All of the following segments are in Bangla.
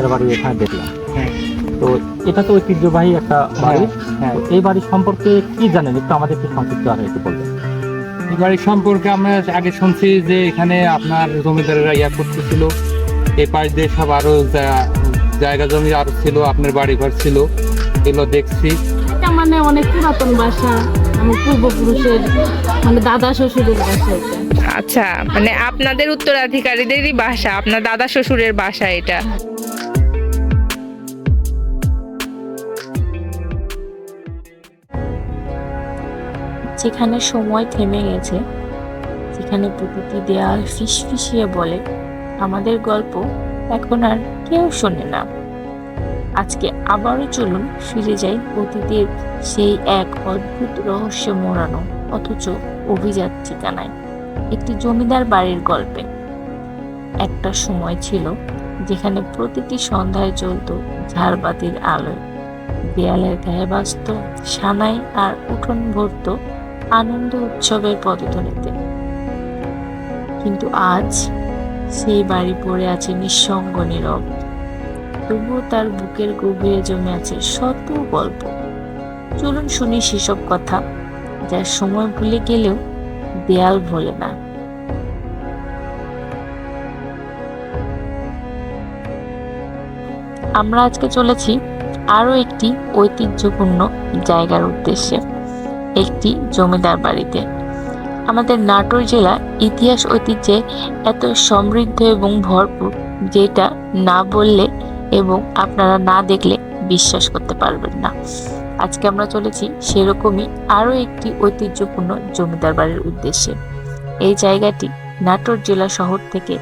এর বাড়ি এখানে দেখলাম। হ্যাঁ। তো এটা তো ঐতিহ্যবাহী একটা বাড়ি। হ্যাঁ। এই বাড়ি সম্পর্কে কি জানেন? একটু আমাদের একটু সংক্ষিপ্ত আর একটু বলবেন। এই বাড়ি সম্পর্কে আমরা আগে শুনছি যে এখানে আপনার জমিদারেরা ইয়া করতেছিল। এই পাশ দিয়ে সব আরও জায়গা জমি আরও ছিল আপনার বাড়ি ঘর ছিল। এগুলো দেখছি। এটা মানে অনেক পুরাতন বাসা। আমার পূর্বপুরুষের মানে দাদা শ্বশুরের বাসা এটা। আচ্ছা মানে আপনাদের উত্তরাধিকারীদেরই বাসা আপনার দাদা শ্বশুরের বাসা এটা। যেখানে সময় থেমে গেছে, যেখানে প্রকৃতি দেয়াল ফিসফিসিয়ে বলে, আমাদের গল্প এখন আর কেউ শোনে না। আজকে আবারও চলুন ফিরে যাই অতীতের সেই এক অদ্ভুত রহস্য মোড়ানো, অথচ অভিজাত ঠিকানায় একটি জমিদার বাড়ির গল্পে। একটা সময় ছিল যেখানে প্রতিটি সন্ধ্যায় চলতো ঝাড়বাতির আলোয়। দেয়ালের গায়ে বাজত সানাই আর উঠোন ভরত আনন্দ উৎসবের পদধ্বনিতে। কিন্তু আজ সেই বাড়ি পড়ে আছে নিঃসঙ্গ নীরব। তবুও তার বুকের গভীরে জমে আছে শত গল্প। চলুন শুনি সেসব কথা যার সময় ভুলে গেলেও দেয়াল ভোলে না। আমরা আজকে চলেছি আরও একটি ঐতিহ্যপূর্ণ জায়গার উদ্দেশ্যে। একটি জমিদার বাড়িতে। আমাদের নাটোর জেলা ইতিহাস ঐতিহ্যে এত সমৃদ্ধ এবং ভরপুর যেটা না বললে এবং আপনারা না দেখলে বিশ্বাস করতে পারবেন না। আজকে আমরা চলেছি সেরকমই আরও একটি ঐতিহ্যপূর্ণ জমিদার বাড়ির উদ্দেশ্যে। এই জায়গাটি নাটোর জেলা শহর থেকে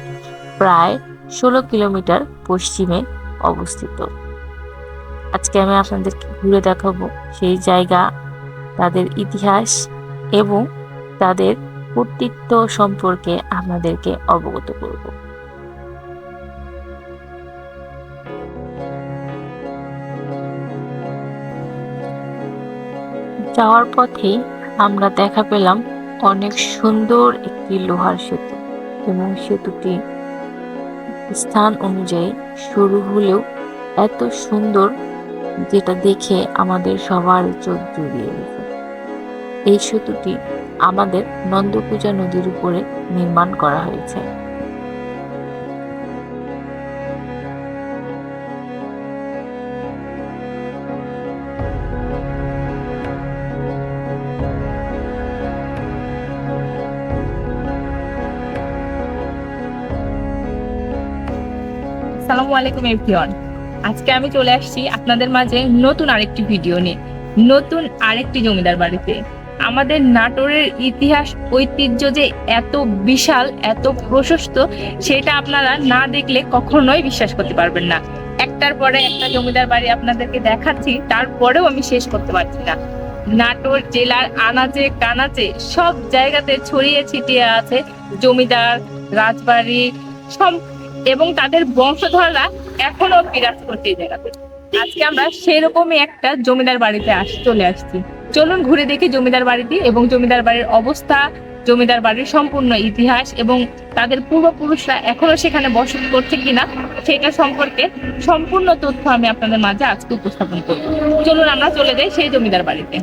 প্রায় ষোলো কিলোমিটার পশ্চিমে অবস্থিত। আজকে আমি আপনাদেরকে ঘুরে দেখাবো সেই জায়গা তাদের ইতিহাস এবং তাদের কর্তৃত্ব সম্পর্কে আপনাদেরকে অবগত করব। যাওয়ার পথেই আমরা দেখা পেলাম অনেক সুন্দর একটি লোহার সেতু এবং সেতুটি স্থান অনুযায়ী শুরু হলেও এত সুন্দর যেটা দেখে আমাদের সবার চোখ জুড়িয়ে গেছে। এই সেতুটি আমাদের নন্দপূজা নদীর উপরে নির্মাণ করা হয়েছে। আলাইকুম এভরিওয়ান। আজকে আমি চলে আসছি আপনাদের মাঝে নতুন আরেকটি ভিডিও নিয়ে। নতুন আরেকটি জমিদার বাড়িতে। আমাদের নাটোরের ইতিহাস, ঐতিহ্য যে এত বিশাল, এত প্রশস্ত, সেটা আপনারা না দেখলে কখনোই বিশ্বাস করতে পারবেন না। একটার পরে একটা জমিদার বাড়ি আপনাদেরকে দেখাচ্ছি, তারপরেও আমি শেষ করতে পারছি না। নাটোর জেলার আনাচে, কানাচে সব জায়গাতে ছড়িয়ে ছিটিয়ে আছে জমিদার, রাজবাড়ি সব এবং তাদের বংশধররা এখনও বিরাজ করছে এই জায়গাতে। আজকে আমরা সেরকমই একটা জমিদার বাড়িতে আস, চলে আসছি। চলুন ঘুরে দেখি জমিদার বাড়িটি এবং জমিদার বাড়ির অবস্থা, জমিদার বাড়ির সম্পূর্ণ ইতিহাস এবং তাদের পূর্বপুরুষরা এখনও সেখানে বসত করছে কিনা, সেটা সম্পর্কে সম্পূর্ণ তথ্য আমি আপনাদের মাঝে আজকে উপস্থাপন করব। চলুন আমরা চলে যাই সেই জমিদার বাড়িতে।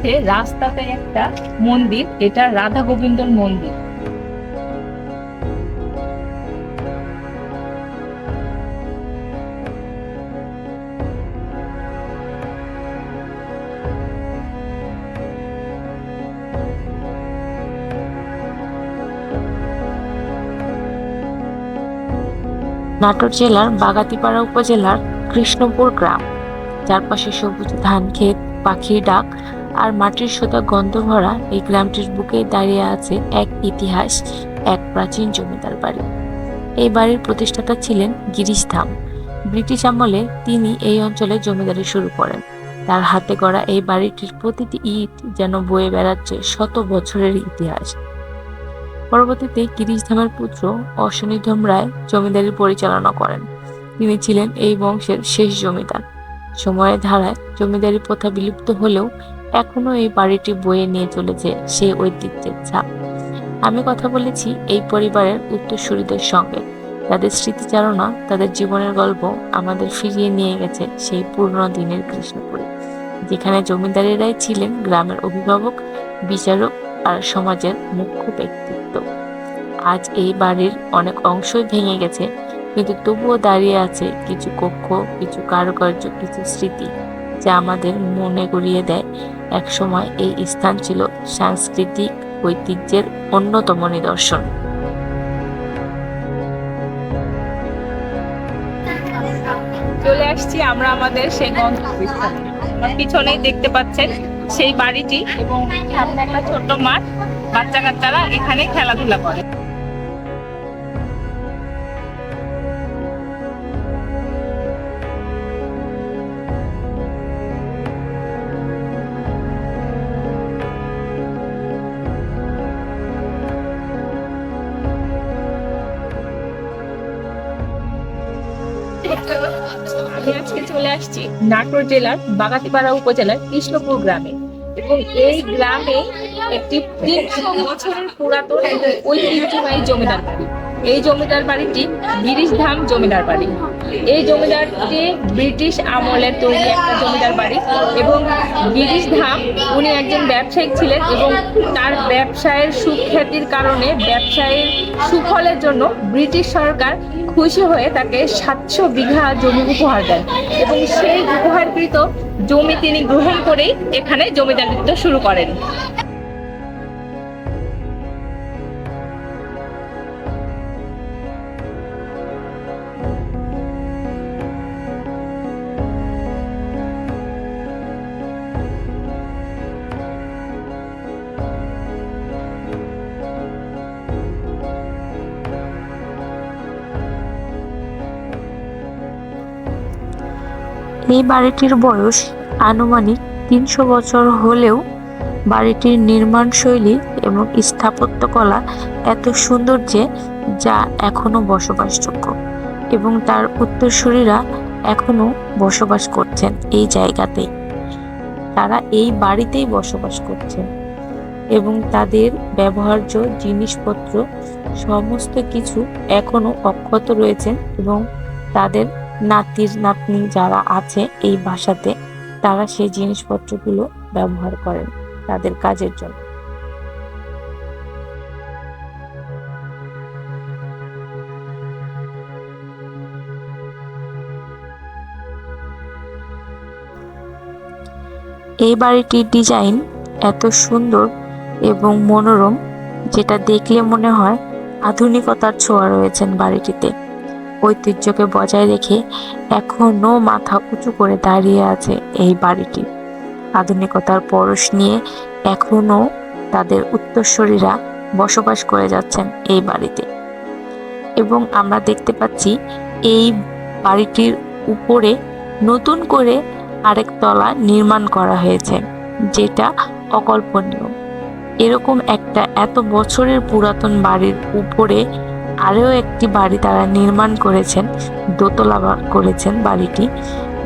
পথে রাস্তাতে একটা মন্দির, এটা রাধা গোবিন্দর মন্দির। নাটোর জেলার বাগাতিপাড়া উপজেলার কৃষ্ণপুর গ্রাম। চারপাশে সবুজ ধান ক্ষেত পাখির ডাক আর মাটির সোতা গন্ধ ভরা এই গ্রামটির বুকে দাঁড়িয়ে আছে এক ইতিহাস, এক প্রাচীন জমিদার বাড়ি। এই বাড়ির প্রতিষ্ঠাতা ছিলেন গিরিশ ধাম। ব্রিটিশ আমলে তিনি এই অঞ্চলে জমিদারি শুরু করেন। তার হাতে গড়া এই বাড়িটির প্রতিটি ইট যেন বয়ে বেড়াচ্ছে শত বছরের ইতিহাস। পরবর্তীতে গিরিশ ধামের পুত্র অশ্বনীধম রায় জমিদারি পরিচালনা করেন। তিনি ছিলেন এই বংশের শেষ জমিদার। সময়ের ধারায় জমিদারি প্রথা বিলুপ্ত হলেও এখনও এই বাড়িটি বয়ে নিয়ে চলেছে সেই ঐতিহ্যের ছাপ। আমি কথা বলেছি এই পরিবারের উত্তরসূরিদের সঙ্গে। তাদের স্মৃতিচারণা, তাদের জীবনের গল্প আমাদের ফিরিয়ে নিয়ে গেছে সেই পুরনো দিনের কৃষ্ণপুরে, যেখানে জমিদারেরাই ছিলেন গ্রামের অভিভাবক, বিচারক আর সমাজের মুখ্য ব্যক্তিত্ব। আজ এই বাড়ির অনেক অংশই ভেঙে গেছে, কিন্তু তবুও দাঁড়িয়ে আছে কিছু কক্ষ, কিছু কারুকার্য, কিছু স্মৃতি, যা আমাদের মনে গড়িয়ে দেয় একসময় এই স্থান ছিল সাংস্কৃতিক ঐতিহ্যের অন্যতম নিদর্শন। চলে আসছি আমরা আমাদের সেই গন্তব্যস্থানে পিছনেই দেখতে পাচ্ছেন সেই বাড়িটি এবং সামনে একটা ছোট্ট মাঠ। বাচ্চা কাচ্চারা এখানে খেলাধুলা করে। চলে আসছি নাটোর জেলার বাগাতিপাড়া উপজেলার কৃষ্ণপুর গ্রামে। এবং এই গ্রামে একটি তিনশো বছরের পুরাতন ঐতিহ্যবাহী জমিদার বাড়ি। এই জমিদার বাড়িটি গিরিশ ধাম জমিদার বাড়ি। এই জমিদারটি ব্রিটিশ আমলের তৈরি একটা জমিদার বাড়ি এবং গিরিশ ধাম, উনি একজন ব্যবসায়িক ছিলেন এবং তার ব্যবসায়ের সুখ্যাতির কারণে ব্যবসায়ের সুফলের জন্য ব্রিটিশ সরকার খুশি হয়ে তাকে সাতশো বিঘা জমি উপহার দেন এবং সেই উপহারকৃত জমি তিনি গ্রহণ করেই এখানে জমিদারিত্ব শুরু করেন। এই বাড়িটির বয়স আনুমানিক তিনশো বছর হলেও বাড়িটির নির্মাণ শৈলী এবং স্থাপত্যকলা এত সুন্দর যে যা এখনও বসবাসযোগ্য এবং তার উত্তরসূরিরা এখনও বসবাস করছেন এই জায়গাতেই। তারা এই বাড়িতেই বসবাস করছেন এবং তাদের ব্যবহার্য জিনিসপত্র, সমস্ত কিছু এখনও অক্ষত রয়েছে এবং তাদের নাতির নাতনি যারা আছে এই বাসাতে, তারা সেই জিনিসপত্রগুলো ব্যবহার করেন তাদের কাজের জন্য। এই বাড়িটির ডিজাইন এত সুন্দর এবং মনোরম, যেটা দেখলে মনে হয় আধুনিকতার ছোঁয়া রয়েছেন বাড়িটিতে। ঐতিহ্যকে বজায় রেখে এখনও মাথা উঁচু করে দাঁড়িয়ে আছে এই বাড়িটি। আধুনিকতার পরশ নিয়ে এখনও তাদের উত্তরসূরিরা বসবাস করে যাচ্ছেন এই বাড়িতে। এবং আমরা দেখতে পাচ্ছি এই বাড়িটির উপরে নতুন করে আরেক তলা নির্মাণ করা হয়েছে, যেটা অকল্পনীয়। এরকম একটা এত বছরের পুরাতন বাড়ির উপরে আরও একটি বাড়ি তারা নির্মাণ করেছেন, দোতলা করেছেন বাড়িটি।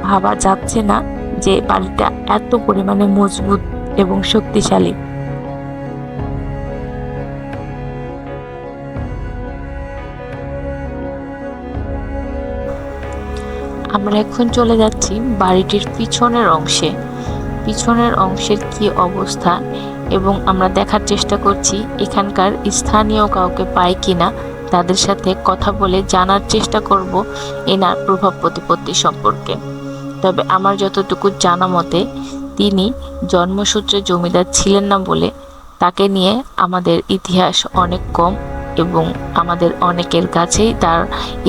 ভাবা যাচ্ছে না যে বাড়িটা এত পরিমাণে মজবুত এবং শক্তিশালী। আমরা এখন চলে যাচ্ছি বাড়িটির পিছনের অংশে। পিছনের অংশের কি অবস্থা এবং আমরা দেখার চেষ্টা করছি এখানকার স্থানীয় কাউকে পাই কিনা। তাদের সাথে কথা বলে জানার চেষ্টা করব এনার প্রভাব প্রতিপত্তি সম্পর্কে। তবে আমার যতটুকু জানা মতে, তিনি জন্মসূত্রে জমিদার ছিলেন না বলে তাকে নিয়ে আমাদের ইতিহাস অনেক কম এবং আমাদের অনেকের কাছেই তার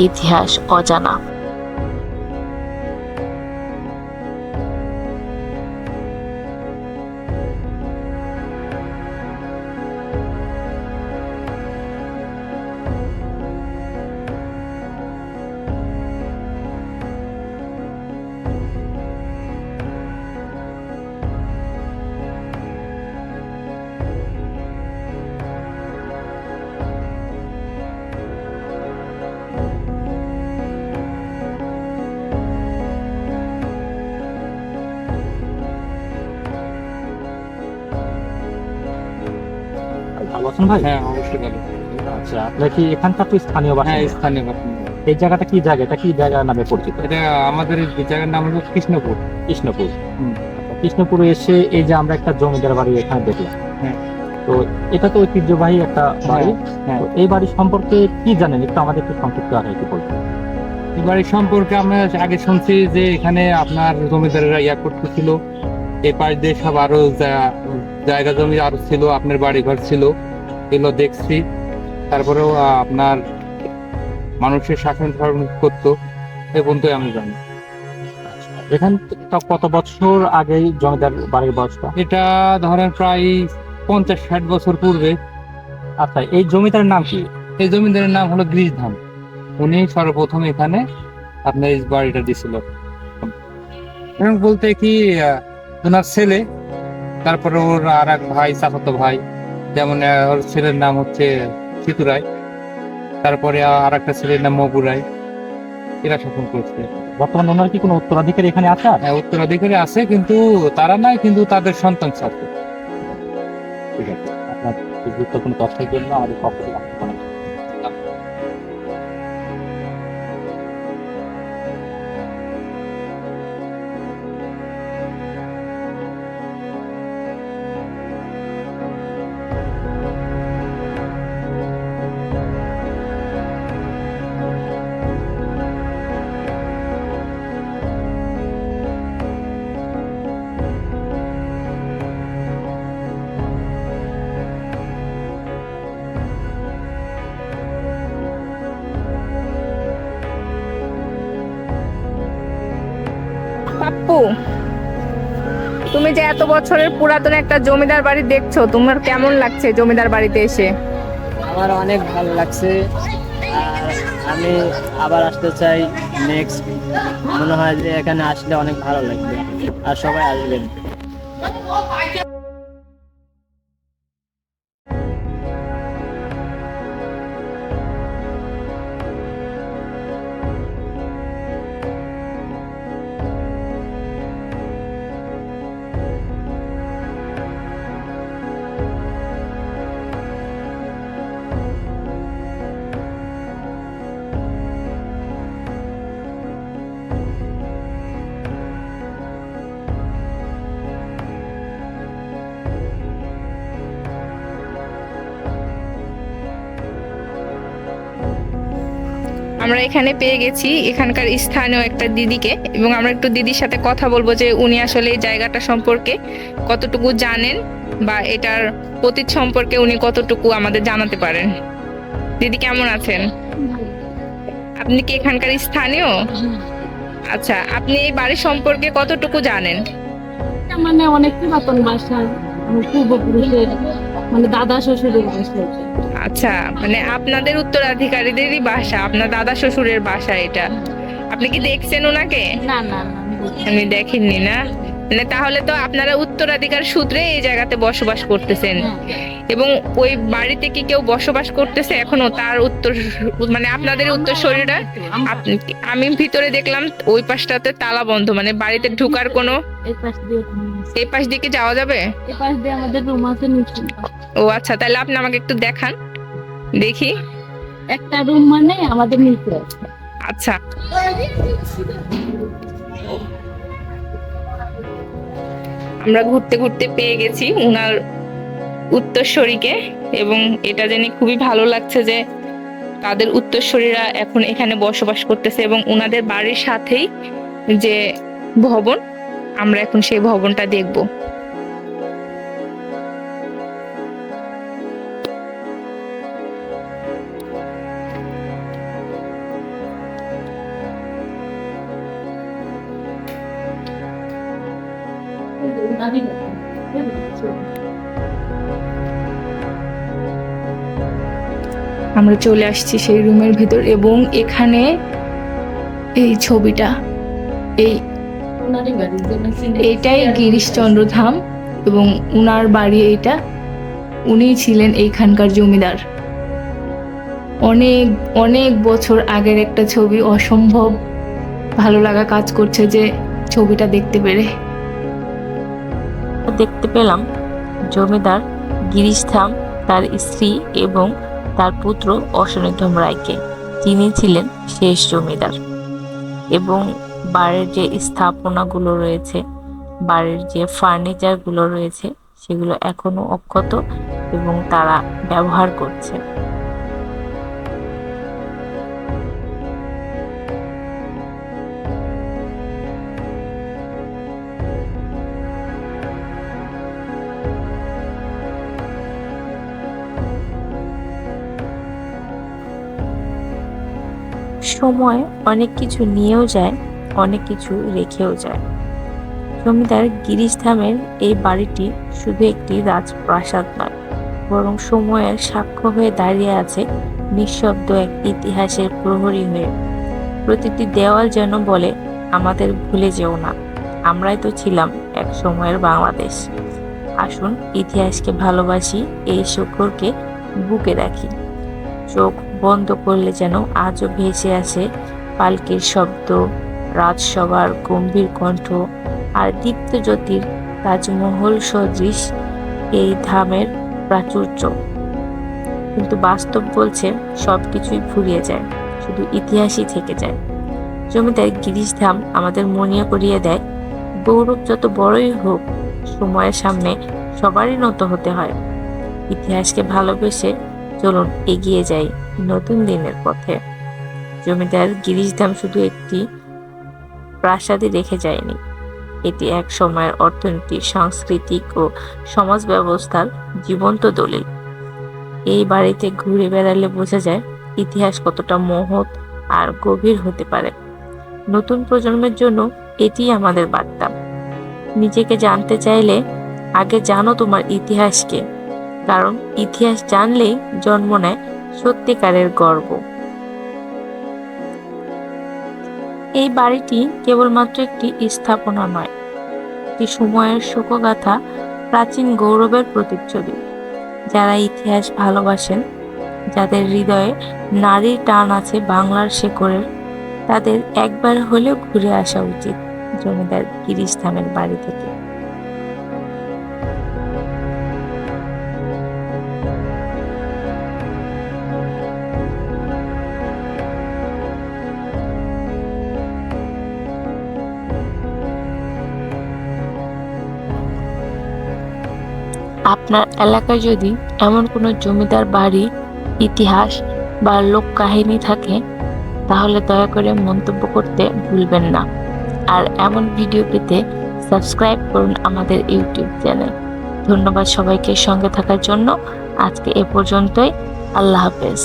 ইতিহাস অজানা। ভালো আছেন ভাই? হ্যাঁ অবশ্যই ভালো আচ্ছা আপনার কি এখানকার তো স্থানীয় হ্যাঁ বাসিন্দা? স্থানীয় বাসিন্দা। এই জায়গাটা কি জায়গা? এটা কি জায়গা নামে পরিচিত? এটা আমাদের এই জায়গার নাম হলো কৃষ্ণপুর। কৃষ্ণপুর। হুম। আচ্ছা, কৃষ্ণপুরে এসে এই যে আমরা একটা জমিদার বাড়ি এখানে দেখলাম। হ্যাঁ। তো এটা তো ঐতিহ্যবাহী একটা বাড়ি। হ্যাঁ। তো এই বাড়ি সম্পর্কে কি জানেন? একটু আমাদের একটু সংক্ষিপ্ত আর একটু বলবেন এই বাড়ি সম্পর্কে আমরা আগে শুনছি যে এখানে আপনার জমিদারেরা ইয়া করতেছিল। এই পাশ দিয়ে সব আরও জায়গা জমি আরও ছিল আপনার বাড়ি ঘর ছিল এগুলো দেখছি। তারপরেও আপনার মানুষের শাসন শাসন করতো এ পর্যন্ত আমি জানি। এখান কত বছর আগেই জমিদার বাড়ির বয়সটা? এটা ধরেন প্রায় পঞ্চাশ ষাট বছর পূর্বে। আচ্ছা এই জমিদারের নাম কি? এই জমিদারের নাম হলো গ্রিসধাম উনি সর্বপ্রথম এখানে আপনার এই বাড়িটা দিছিল এবং বলতে কি ওনার ছেলে তারপরে ওর আর এক ভাই চাচাতো ভাই যেমন ওর ছেলের নাম হচ্ছে সিতু রায়। তারপরে আর একটা ছেলের নাম মবু রায়। এরা শাসন করছে। বর্তমানে ওনার কি কোনো উত্তরাধিকারী এখানে আছে? হ্যাঁ, উত্তরাধিকারী আছে কিন্তু তারা নাই কিন্তু তাদের সন্তান ছাত্র। ঠিক আছে। আপনার গুরুত্বপূর্ণ তথ্যের জন্য আমাদের পক্ষ থেকে পাপ্পু তুমি যে এত বছরের পুরাতন একটা জমিদার বাড়ি দেখছ, তোমার কেমন লাগছে জমিদার বাড়িতে এসে? আমার অনেক ভালো লাগছে। আর আমি আবার আসতে চাই নেক্সট মনে হয় যে এখানে আসলে অনেক ভালো লাগবে। আর সবাই আসবেন। আমরা এখানে পেয়ে গেছি। এখানকার স্থানীয় একটা দিদিকে এবং আমরা একটু দিদির সাথে কথা বলব যে উনি আসলে এই জায়গাটা সম্পর্কে কতটুকু জানেন বা এটার অতীত সম্পর্কে উনি কতটুকু আমাদের জানাতে পারেন। দিদি কেমন আছেন? আপনি কি এখানকার স্থানীয়? আচ্ছা আপনি এই বাড়ি সম্পর্কে কতটুকু জানেন? মানে অনেক পুরাতন বাসা, পূর্বপুরুষের মানে দাদা শ্বশুরের বাসা আচ্ছা মানে আপনাদের উত্তরাধিকারীদেরই বাসা আপনার দাদা শ্বশুরের বাসা এটা। আপনি কি দেখছেন ওনাকে? না না আমি দেখিনি। না? মানে তাহলে তো আপনারা উত্তরাধিকার সূত্রে এই জায়গাতে বসবাস করতেছেন। হ্যাঁ। এবং ওই বাড়িতে কি কেউ বসবাস করতেছে এখনও? তার উত্তর মানে আপনাদের উত্তর শরীরটা? আমি ভিতরে দেখলাম ওই পাশটাতে তালা বন্ধ মানে বাড়িতে ঢুকার কোনো এই পাশ দিয়ে room আছে। এই পাশ দিয়ে কি যাওয়া যাবে? এই পাশ দিয়ে আমাদের রুম আছে নিচে। ও আচ্ছা তাহলে আপনি আমাকে একটু দেখান। দেখি। একটা রুম মানে আমাদের নিচে। আচ্ছা। আমরা ঘুরতে ঘুরতে পেয়ে গেছি উনার উত্তরসূরিকে এবং এটা জেনে খুবই ভালো লাগছে যে তাদের উত্তরসূরিরা এখন এখানে বসবাস করতেছে এবং উনাদের বাড়ির সাথেই যে ভবন আমরা এখন সেই ভবনটা দেখব। আমরা চলে আসছি সেই রুমের ভিতর এবং এখানে এই ছবিটা, এই যেটা গিরিশচন্দ্র ধাম এবং উনার বাড়ি এটা উনি ছিলেন এইখানকার জমিদার। অনেক অনেক বছর আগের একটা ছবি অসম্ভব ভালো লাগা কাজ করছে যে ছবিটা দেখতে পেরে। দেখতে পেলাম জমিদার গিরিশ ধাম তার স্ত্রী এবং তার পুত্র অসনিধম রায়কে। যিনি ছিলেন শেষ জমিদার। এবং বাড়ির যে স্থাপনাগুলো রয়েছে, বাড়ির যে ফার্নিচারগুলো রয়েছে, সেগুলো এখনও অক্ষত এবং তারা ব্যবহার করছে। সময় অনেক কিছু নিয়েও যায় অনেক কিছু রেখেও যায়। জমিদার গিরিশ ধামের এই বাড়িটি শুধু একটি রাজপ্রাসাদ নয়, বরং সময়ের সাক্ষ্য হয়ে দাঁড়িয়ে আছে নিঃশব্দ এক ইতিহাসের প্রহরী হয়ে। প্রতিটি দেওয়াল যেন বলে, আমাদের ভুলে যেও না, আমরাই তো ছিলাম এক সময়ের বাংলাদেশ। আসুন ইতিহাসকে ভালোবাসি, এই শুক্রকে বুকে রাখি। চোখ বন্ধ করলে যেন আজও ভেসে আসে পালকির শব্দ রাজসভার গম্ভীর কণ্ঠ আর দীপ্ত জ্যোতির তাজমহল সদৃশ এই ধামের প্রাচুর্য। কিন্তু বাস্তব বলছে সব কিছুই ফুরিয়ে যায়, শুধু ইতিহাসই থেকে যায়। জমিদার গিরিশ ধাম আমাদের মনে করিয়ে দেয়, গৌরব যত বড়ই হোক, সময়ের সামনে সবারই নত হতে হয়। ইতিহাসকে ভালোবেসে চলুন এগিয়ে যাই নতুন দিনের পথে। জমিদার গিরিশ ধাম শুধু একটি প্রাসাদে রেখে যায়নি। এটি এক সময়ের অর্থনীতি, সাংস্কৃতিক ও সমাজ ব্যবস্থার জীবন্ত দলিল। এই বাড়িতে ঘুরে বেড়ালে বোঝা যায়, ইতিহাস কতটা মহৎ আর গভীর হতে পারে। নতুন প্রজন্মের জন্য এটি আমাদের বার্তা। নিজেকে জানতে চাইলে আগে জানো তোমার ইতিহাসকে, কারণ ইতিহাস জানলেই জন্ম নেয় সত্যিকারের গর্ব। এই বাড়িটি কেবলমাত্র একটি স্থাপনা নয়, একটি সময়ের শোকগাথা, প্রাচীন গৌরবের প্রতিচ্ছবি। যারা ইতিহাস ভালোবাসেন, যাদের হৃদয়ে নারীর টান আছে বাংলার শেকড়ের, তাদের একবার হলেও ঘুরে আসা উচিত জমিদার গিরিশ ধামের বাড়ি থেকে। আপনার এলাকায় যদি এমন কোনো জমিদার বাড়ি ইতিহাস বা লোক কাহিনী থাকে, তাহলে দয়া করে মন্তব্য করতে ভুলবেন না। আর এমন ভিডিও পেতে সাবস্ক্রাইব করুন আমাদের ইউটিউব চ্যানেল। ধন্যবাদ সবাইকে সঙ্গে থাকার জন্য। আজকে এ পর্যন্তই। আল্লাহ হাফেজ।